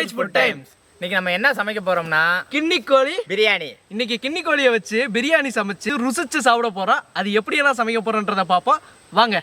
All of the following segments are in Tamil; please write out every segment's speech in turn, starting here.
வில்லேஜ் ஃபுட் டைம்ஸ் இன்னைக்கு நம்ம என்ன சமைக்க போறோம்னா கிண்ணி கோழி. பிரியாணி. இன்னைக்கு கிண்ணி கோழியை வச்சு பிரியாணி சமைச்சு ருசிச்சு சாப்பிட போறோம் அது எப்படியெல்லாம் சமைக்க போறோன்றத பார்ப்போம். வாங்க.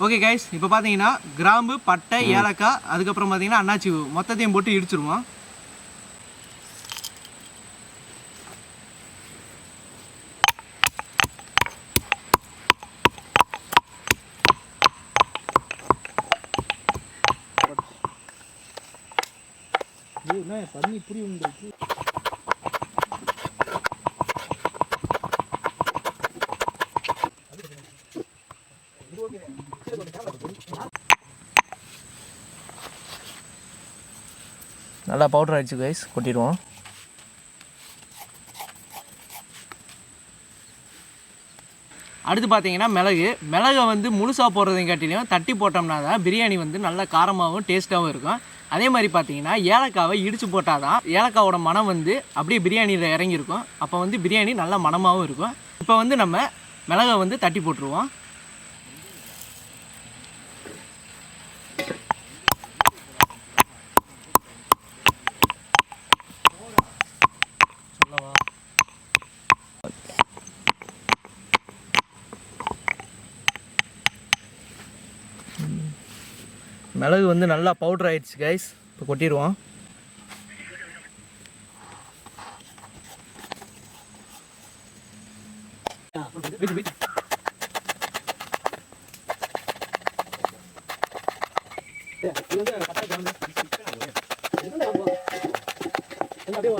ஓகே கைஸ் இப்போ பார்த்தீங்கன்னா கிராம்பு பட்டை ஏலக்காய் அதுக்கப்புறம் பார்த்தீங்கன்னா அன்னாச்சி பூ மொத்தத்தையும் போட்டு இடிச்சிருவோம். தண்ணி புரி உங்களுக்கு நல்லா பவுடர் ஆயிடுச்சு கைஸ் கொட்டிடுவோம். அடுத்து பார்த்தீங்கன்னா மிளகு. மிளகை வந்து முழுசாக போடுறதையும் காட்டிலையும் தட்டி போட்டோம்னா தான் பிரியாணி வந்து நல்ல காரமாகவும் டேஸ்ட்டாகவும் இருக்கும். அதே மாதிரி பார்த்தீங்கன்னா ஏலக்காவை இடித்து போட்டால் தான் ஏலக்காவோட மனம் வந்து அப்படியே பிரியாணியில் இறங்கியிருக்கும். அப்போ வந்து பிரியாணி நல்ல மணமாகவும் இருக்கும். இப்போ வந்து நம்ம மிளகை வந்து தட்டி போட்டுருவோம். மிளகு வந்து நல்லா பவுடர் ஆயிடுச்சு கைஸ் இப்போ கொட்டிடுவோம். அப்படியே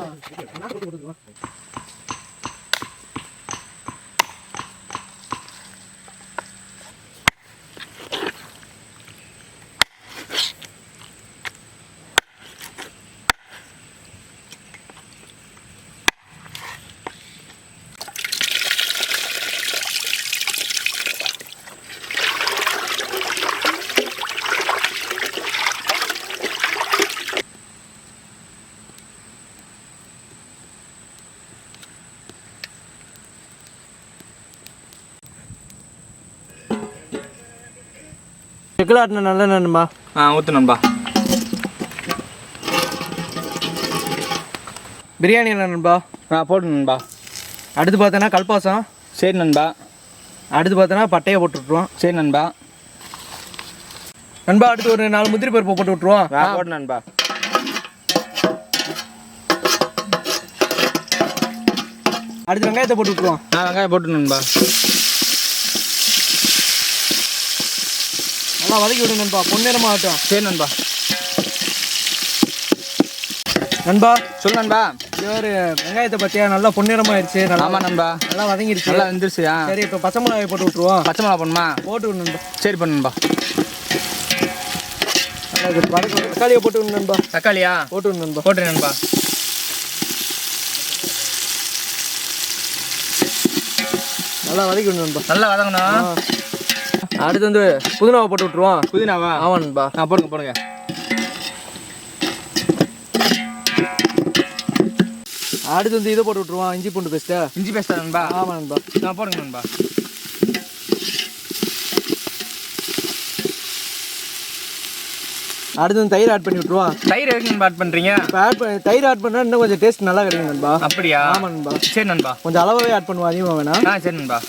செக்குலாட்டின நல்ல நண்பா. ஆ ஊத்து நண்பா. பிரியாணி என்ன நண்பா? ஆ போட்டு நண்பா. அடுத்து பார்த்தோன்னா கல்பாசம். சரி நண்பா. அடுத்து பார்த்தோன்னா பட்டையை போட்டு விட்ருவோம் சரி நண்பா. நண்பா அடுத்து ஒரு நாலு முந்திரி பருப்பு போட்டு விட்ருவோம் ஆ போட்டு நண்பா. அடுத்து வெங்காயத்தை போட்டு விட்ருவோம் ஆ வெங்காயம் போட்டு நண்பா. நல்லா வதக்கி விடு நண்பா. பொன்னிறமா ஆகட்டும். சரி நண்பா. நண்பா சொல்லு நண்பா. ஒரு வெங்காயத்தை பத்தியா? நல்லா பொன்னிறமா ஆயிடுச்சு நல்லா ஆமா நண்பா. நல்லா வதங்கிருச்சு. நல்லா வெந்துருச்சு சரி இப்போ பச்சை மிளகாய் போட்டு விட்ருவோம் பச்சை மிளகா போடணுமா? போட்டு விடு நண்பா. சரி பண்ணு நண்பா. தக்காளியை போட்டு விடு நண்பா. தக்காளியா? போட்டு விடு நண்பா. போட்டு நண்பா. நல்லா வதக்கி விடு நண்பா. நல்லா வதங்கணும். அடுத்து வந்து புதினாவை போட்டு விட்ருவோம் புதினாவா? ஆமா நண்பா. ஆ போடுங்க போடுங்க. அடுத்து வந்து இதை போட்டு விட்ருவோம் இஞ்சி பூண்டு பேஸ்ட்டா இஞ்சி பேஸ்டா நண்பா? ஆமா நண்பா. ஆ போடுங்க நண்பா. அடுத்து வந்து தயிர் ஆட் பண்ணி விட்ருவோம் தயிர் எதுக்கு நண்பா ஆட் பண்றீங்க? இப்போ ஆட் பண்ணி தயிர் ஆட் பண்ணா இன்னும் கொஞ்சம் டேஸ்ட் நல்லா கிடைக்கும் நண்பா. அப்படியா? ஆமா நண்பா. சரி நண்பா. கொஞ்சம் அளவாகவே ஆட் பண்ணுவோம். அதிகமாக வேணாம். ஆ சரி நண்பா.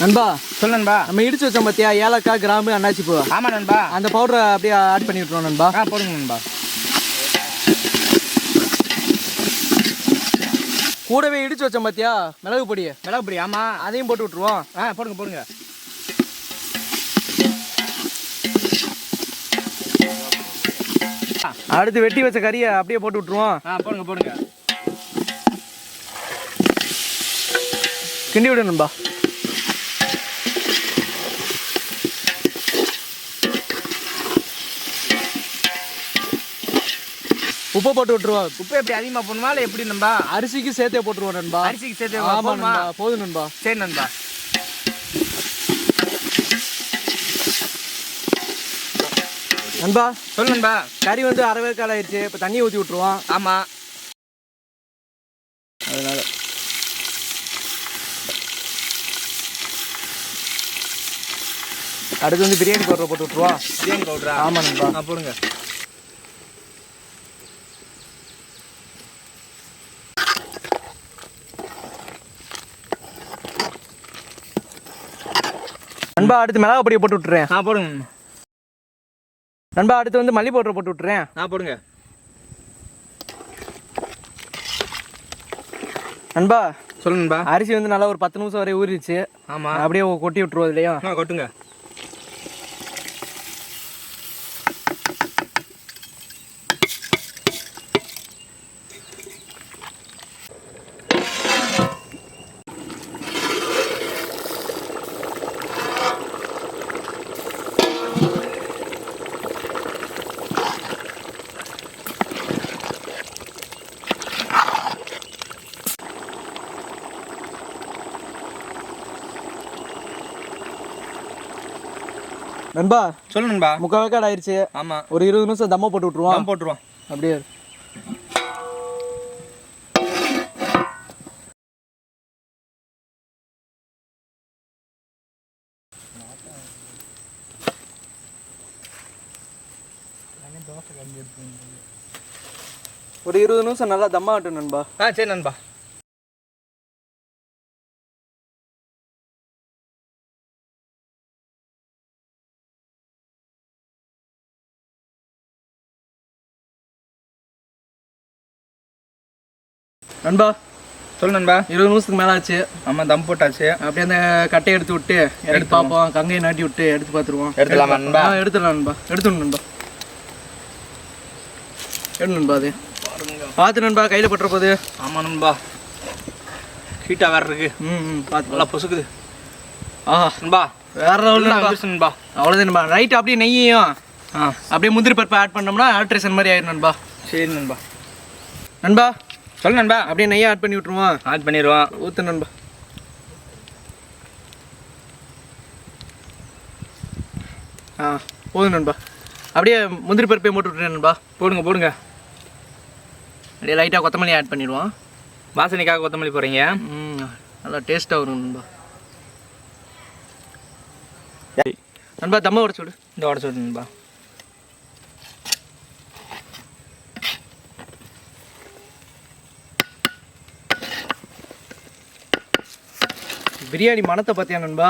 நண்பா சொல்லு நண்பா. நம்ம இடிச்சு வச்சோம் பார்த்தியா ஏலக்காய் கிராம்பு அன்னாச்சி பூ ஆமா நண்பா. அந்த பவுடரை அப்படியே ஆட் பண்ணி விட்ருவோம் நண்பா. ஆ போடுங்க நண்பா. கூடவே இடிச்சு வச்சோம் பார்த்தியா மிளகு பொடி. மிளகு பொடி ஆமா. அதையும் போட்டு விட்ருவோம் ஆ போடுங்க போடுங்க. அடுத்து வெட்டி வச்ச கறியை அப்படியே போட்டு விட்ருவோம் ஆ போடுங்க போடுங்க. கிண்டி விடு நண்பா. உப்பு போட்டு விட்டுருவா. உப்பு எப்படி அதிகமாக போடணுமா? இல்லை எப்படி நண்பா? அரிசிக்கு சேர்த்தே போட்டுருவோம் நண்பா. அரிசிக்கு சேர்த்து ஆமா போதுமா நண்பா. போதும் நண்பா. சரி நண்பா. நண்பா. சொல்லு நண்பா. கறி வந்து அரை வேக்கால் ஆயிடுச்சு இப்போ தண்ணி ஊற்றி விட்டுருவோம். ஆமாம் அதனால. அடுத்து வந்து பிரியாணி பவுடர் போட்டு விட்டுருவா. பிரியாணி பவுடரா? ஆமா நண்பா. போடுங்க. நண்பா அடுத்து மிளகா பொடியை போட்டு விட்டுறேன். ஆ போடுங்க. நண்பா அடுத்து வந்து மல்லி பவுடர் போட்டு விட்டுறேன். ஆ போடுங்க. நண்பா சொல்லு நண்பா. அரிசி வந்து நல்லா ஒரு பத்து நிமிஷம் வரை ஊறிடுச்சு. ஆமாம் அப்படியே கொட்டி விட்டுருவோம் இல்லையா கொட்டுங்க. நண்பா சொல்லு நண்பா. முக்கால் வேக்காடு ஆயிடுச்சு ஆமாம் ஒரு இருபது நிமிஷம் தம்மா போட்டு விட்டுருவோம். ஆ போட்டுருவோம். அப்படியே ஒரு இருபது நிமிஷம் நல்லா தம்மா ஆகட்டும் நண்பா. ஆ சரி நண்பா. நண்பா. சொல்லு நண்பா. இருபது நிமிஷத்துக்கு மேலே ஆச்சு ஆமாம் தம் போட்டாச்சு. அப்படியே அந்த கட்டையை எடுத்து விட்டு எடுத்து பார்ப்போம். கங்கையை நாட்டி விட்டு எடுத்து பார்த்துருவோம். எடுத்துலாமா நண்பா? ஆ எடுத்துடலாம் நண்பா. எடுத்துடணும் நண்பா. எடு நண்பா அது. பார்த்து நண்பா கையில் பட்டுற போது. ஆமாம் நண்பா. ஹீட்டாக வேற இருக்கு. ம் ம் பார்த்து நல்லா பொசுக்குது. ஆஹா நண்பா. வேற லெவல் நல்லா நண்பா. அவ்வளோதான் நண்பா. ரைட் அப்படியே நெய்யையும். ஆ. அப்படியே முந்திரி பருப்பு ஆட் பண்ணோம்னா ஆல்ட்ரேஷன் மாதிரி ஆயிடும் நண்பா. சரி நண்பா. நண்பா. சொல்லு நண்பா. அப்படியே நெய்யை ஆட் பண்ணி விட்ருவோம் ஆட் பண்ணிடுவோம் ஊற்று நண்பா. ஆ போதும் நண்பா. அப்படியே முந்திரி பருப்பையும் போட்டு விட்டுறேன் நண்பா. போடுங்க போடுங்க. அப்படியே லைட்டாக கொத்தமல்லி ஆட் பண்ணிடுவோம். வாசனைக்காக கொத்தமல்லி போடுறீங்க? ம் நல்லா டேஸ்ட்டாக வரும் நண்பா. நண்பா தம்மா உடச்சு விடு. இந்த உடச்சு விடு நண்பா. பிரியாணி மணத்தை பார்த்தியா நண்பா?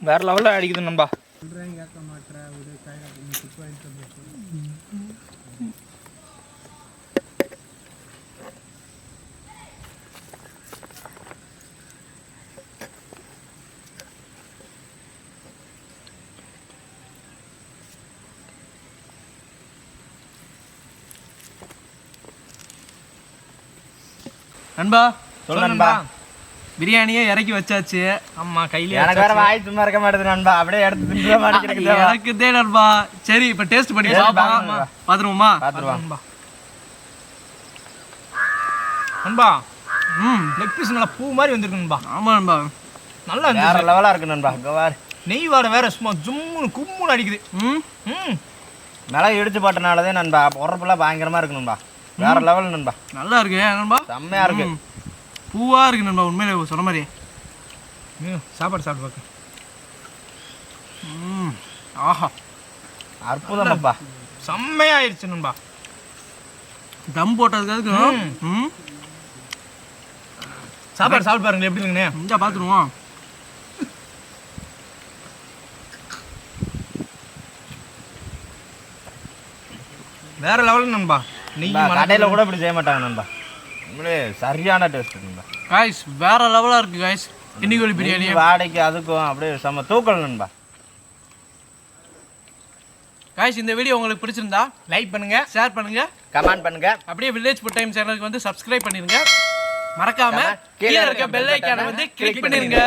வேற லெவலில் அடிக்குது நண்பா. நண்பா சொல்லு நண்பா. பிரியாணியே இறக்கி வச்சாச்சு. ஆமா கையில எனக்கு வேற வாய் சும்மா இருக்க மாட்டேது நண்பா. அப்படியே எடுத்து தின்ற மாட்டேங்கிறது எனக்கு தே நண்பா. சரி இப்போ டேஸ்ட் பண்ணி பார்ப்போம் பார்த்துருவோமா பாத்துருவான் நண்பா. நண்பா ம். லெக் பீஸ் நல்லா பூ மாதிரி வந்திருக்கு நண்பா. ஆமாம் நண்பா. நல்லா வேற லெவலா இருக்கு நண்பா. இங்க நெய் வாடை வேற சும்மா ஜும்முன்னு கும்முன்னு அடிக்குது. ம். ம். மிளகு இடிச்சு போட்டனாலதான் நண்பா. உரப்புலாம் பயங்கரமா இருக்கு நண்பா. வேற லெவல் நண்பா. நல்லா இருக்கு நண்பா? செம்மையா இருக்கு. ம். பூவா இருக்கு நண்பா உண்மையிலே சொன்ன மாதிரி ம், சாப்பாடு சாப்பிட்டு பார்க்க. ம் ஆஹா. அற்புதமாப்பா செம்மையாயிருச்சு நண்பா. தம் போட்டதுக்கு ம். சாப்பாடு சாப்பிட்டு பாருங்க எப்படி இருக்குன்னு. இந்த பார்த்துருவோம் வேற லெவல் நண்பா. நண்பா, மணக்குது. கடையில கூட இப்படி செய்ய மாட்டாங்க நண்பா. சரியான டேஸ்ட் நண்பா காய்ஸ் வேற லெவலாக இருக்கு காய்ஸ் இன்னிக்கோழி பிரியாணி நெய் வாடைக்கு அதுக்கும் அப்படியே செம்ம தூக்கல் நண்பா. காய்ஸ் இந்த வீடியோ உங்களுக்கு பிடிச்சிருந்தா லைக் பண்ணுங்க ஷேர் பண்ணுங்க. கமெண்ட் பண்ணுங்க. அப்படியே வில்லேஜ் ஃபுட் டைம் சேனலுக்கு வந்து சப்ஸ்கிரைப் பண்ணிருங்க. மறக்காம கீழே இருக்க பெல் ஐக்கானை வந்து கிளிக் பண்ணிருங்க.